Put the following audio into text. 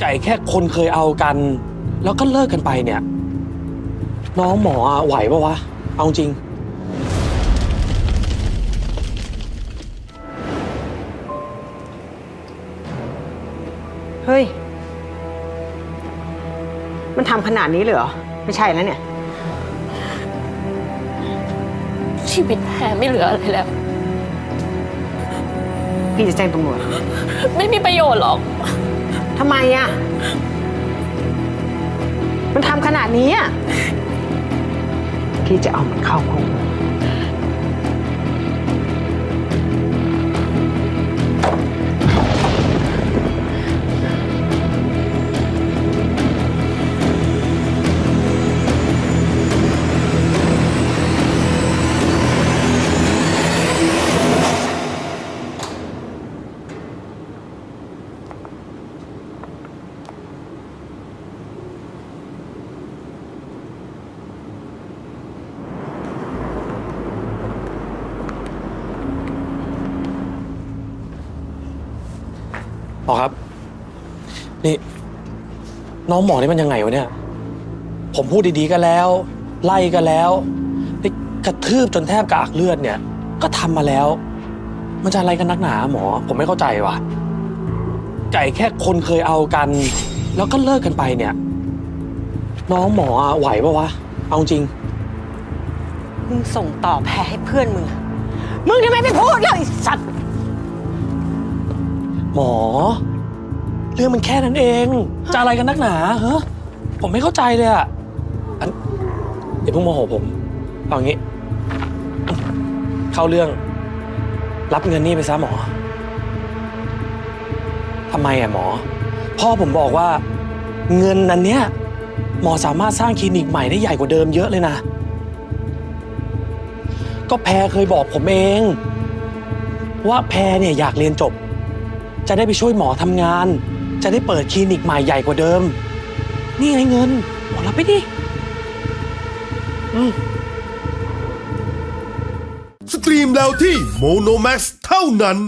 ไก่แค่คนเคยเอากัน แล้วก็เลิกกันไปเนี่ย น้องหมออะไหวปะวะ เอาจริง เฮ้ย มันทำขนาดนี้เลยเหรอ ไม่ใช่แล้วเนี่ย ชีวิตแพรไม่เหลืออะไรแล้ว พี่จะแจ้งตำรวจ ไม่มีประโยชน์หรอก ทำไมอะ มันทำขนาดนี้อะ พี่จะเอามันเข้าคุก อครับ นี่ น้องหมอนี่มันยังไงวะเนี่ย ผมพูดดีๆก็แล้ว ไล่ก็แล้วนี่กระทืบจนแทบกระอักเลือดเนี่ย ก็ทำมาแล้ว มันจะอะไรกันนักหนาหมอ ผมไม่เข้าใจว่ะไก่แค่คนเคยเอากัน แล้วก็เลิกกันไปเนี่ย น้องหมออะไหวปะวะ เอาจริง มึงส่งต่อแพ้ให้เพื่อนมึงอะมึงทำไมไม่พูดเลยไอ้สัตว์ หมอ เรื่องมันแค่นั้นเอง จะอะไรกันนักหนาเฮ้ผมไม่เข้าใจเลยอะอันเดี๋ยวเพิ่งโมโหผม เอางี้ เข้าเรื่อง รับเงินนี่ไปซะหมอทำไมอะหมอ พ่อผมบอกว่า เงินนั้นเนี้ยหมอสามารถสร้างคลินิกใหม่ได้ใหญ่กว่าเดิมเยอะเลยนะ ก็แพรเคยบอกผมเอง ว่าแพรเนี่ยอยากเรียนจบ จะได้ไปช่วยหมอทำงาน จะได้เปิดคลินิกใหม่ใหญ่กว่าเดิม นี่ไงเงินหมอรับไปดิอืมสตรีมแล้วที่โมโนแม x เท่านั้น